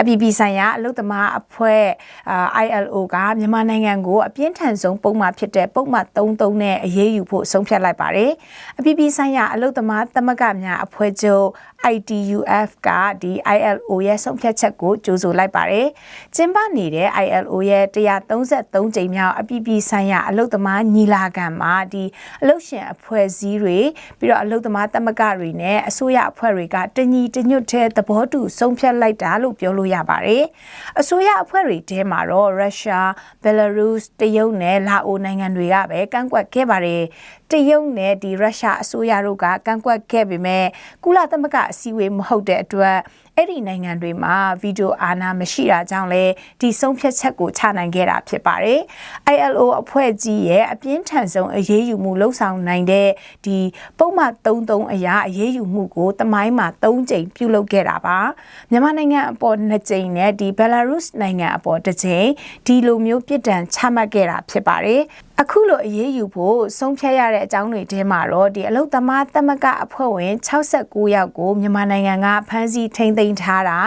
အပြည်ပြည်ဆိုင်ရာအလုပ်သမားအဖွဲ့အာ ILO ကမြန်မာနိုင်ငံကိုအပြင်းထန်ဆုံးပုံမှန်ဖြစ်တဲ့ပုံမှန်33နဲ့အရေးယူဖို့ဆုံးဖြတ်လိုက်ပါတယ်။အပြည်ပြည်ဆိုင်ရာအလုပ်သမားသမဂ္ဂများအဖွဲ့ချုပ် ITUF ကဒီ ILO ရဲ့ဆုံးဖြတ်ချက်ကိုကြိုဆိုလိုက်ပါတယ်။ကျင်းပနေတဲ့ ILO ရဲ့133ကြိမ်မြောက်အပြည်ပြည်ဆိုင်ရာအလုပ်သမားညီလာခံမှာဒီအလုပ်ရှင်အဖွဲ့အစည်းတွေပြီးတော့အလုပ်သမားသမဂ္ဂတွေနဲ့အစိုးရအဖွဲ့တွေကတညီတညွတ်တဲ့သဘောတူဆုံးဖြတ်လိုက်တာလို့ပြောလို့ရပါတယ်။အစိုးရအဖွဲ့တွေထဲမှာတော့ရုရှား၊ဘယ်လာရုစ်၊တရုတ်နဲ့လာအိုနိုင်ငံတွေကပဲကန့်ကွက်ခဲ့ပါတယ်။တရုတ်နဲ့ဒီရုရှားအစိုးရတို့ကကန့်ကွက်ခဲ့ပေမဲ့ကုလသမဂ္ဂအစည်းအဝေးမဟုတ်တဲ့အတွက် အဲ့ဒီနိုင်ငံတွေမှာဗီဒီယိုအာဏာမရှိတာကြောင့်လဲဒီဆုံးဖြတ်ချက်ကိုချနိုင်ခဲ့တာဖြစ်ပါတယ်။ ILO အဖွဲ့ကြီးရဲ့အပြင်းထန်ဆုံးအရေးယူမှုလှုံ့ဆော်နိုင်တဲ့ဒီပုံမှန်33အရာအရေးယူမှုကိုတမိုင်းမှာ3ကြိမ်ပြုလုပ်ခဲ့တာပါ။မြန်မာနိုင်ငံအပေါ်2ကြိမ်နဲ့ဒီဘယ်လာရုစ်နိုင်ငံအပေါ်1ကြိမ်ဒီလိုမျိုးပြစ်ဒဏ်ချမှတ်ခဲ့တာဖြစ်ပါတယ်။ အခုလိုအရေးယူဖို့ဆုံးဖြတ်ရတဲ့အကြောင်းတွေထဲမှာတော့ဒီအလုတ်သမားသမဂ္ဂအဖွဲ့ဝင်69ယောက်ကိုမြန်မာနိုင်ငံကဖမ်းဆီးထိန်းသိမ်းထားတာ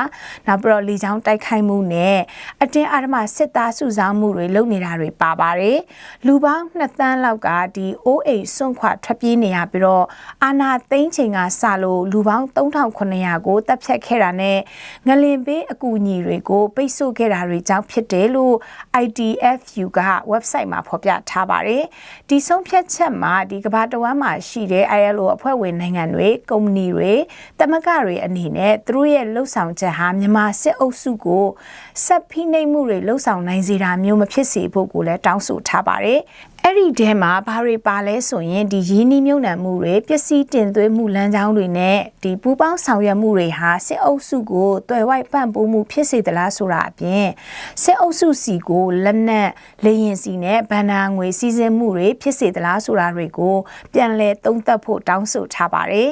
နောက်ပြီးတော့လေကြောင်းတိုက်ခိုက်မှုနဲ့အတင်းအဓမ္မစစ်သားစုဆောင်းမှုတွေလုပ်နေတာတွေပါပါတယ်လူပေါင်း2တန်းလောက်ကဒီအိုးအိမ်စွန့်ခွာထွက်ပြေးနေရပြီးတော့အာနာသိန်းချိန်ကစလို့လူပေါင်း3900ကိုတပ်ဖြတ်ခဲ့တာနဲ့ငလင်ပေးအကူအညီတွေကိုပိတ်ဆို့ခဲ့တာတွေကြောင့်ဖြစ်တယ်လို့ IDFU က website မှာဖော်ပြထားပါတယ်။ဒီဆုံးဖြတ်ချက်မှာဒီကမ္ဘာတဝမ်းမှာရှိတဲ့ ILO အဖွဲ့ဝင်နိုင်ငံတွေကုမ္ပဏီတွေတမကတွေအနေနဲ့သူတို့ရဲ့လှုပ်ဆောင်ချက်ဟာမြန်မာစစ်အုပ်စုကိုဆက်ဖိနှိပ်မှုတွေလှုပ်ဆောင်နိုင်စေတာမျိုးမဖြစ်စေဖို့ကိုလည်းတောင်းဆိုထားပါတယ်။အဲ့ဒီထဲမှာဘာတွေပါလဲဆိုရင်ဒီရင်းနှီးမြုပ်နှံမှုတွေပစ္စည်းတင်သွင်းမှုလမ်းကြောင်းတွေနဲ့ဒီပူပေါင်းဆောင်ရွက်မှုတွေဟာစစ်အုပ်စုကိုတွယ်ဝိုက်ပံ့ပိုးမှုဖြစ်စေသလားဆိုတာအပြင်စစ်အုပ်စုစီကိုလက်နက်လေရင်စီနဲ့ဗန္နာငွေစီစဉ်မှုတွေဖြစ်စေသလားဆိုတာတွေကိုပြန်လည်သုံးသပ်ဖို့တောင်းဆိုထားပါတယ်